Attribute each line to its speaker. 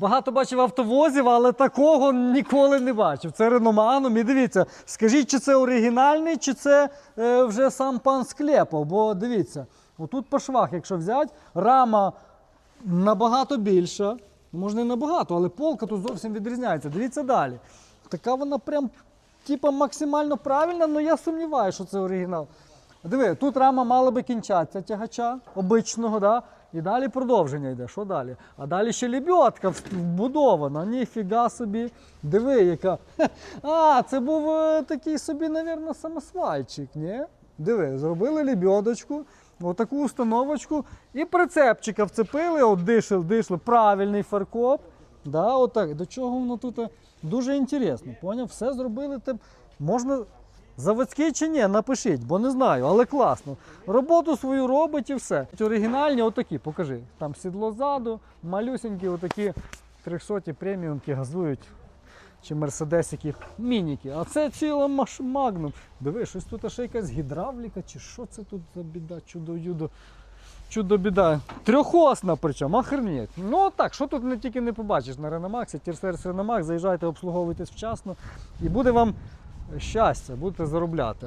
Speaker 1: Багато бачив автовозів, але такого ніколи не бачив. Це Magnum. І дивіться, скажіть, чи це оригінальний, чи це е, вже сам пан склепав. Бо дивіться, отут по швах, якщо взяти, рама набагато більша. Може, не набагато, але полка тут зовсім відрізняється. Дивіться далі. Така вона прям типа максимально правильна, але я сумніваюся, що це оригінал. Диви, тут рама мала би кінчатися тягача обичного, да? І далі продовження йде. Що далі? А далі ще лебедка вбудована. Ніфіга собі. Диви, яка. А, це був е, такий собі, мабуть, самосвальчик, ні? Диви, зробили лебедочку, отаку установочку, і прицепчика вцепили, от дишли, дишли, правильний фаркоп. Да, отак. До чого воно тут е, дуже інтересно. Поняв? Все зробили. Можна заводський чи ні, напишіть, бо не знаю, але класно. Роботу свою робить і все. Оригінальні отакі, покажи. Там сідло ззаду, малюсенькі, отакі 300 преміумки газують. Чи мерседесики мініки. А це ціла маш магнум. Диви, щось тут ще якась гідравліка, чи що це тут за біда, чудо-юдо. Чудо-біда. Трьохосна причому, охренеть. Ну так, що тут не тільки не побачиш на Реномаксі, Тірсерс Реномакс, заїжджайте, обслуговуйтесь вчасно і буде вам щастя, будете заробляти.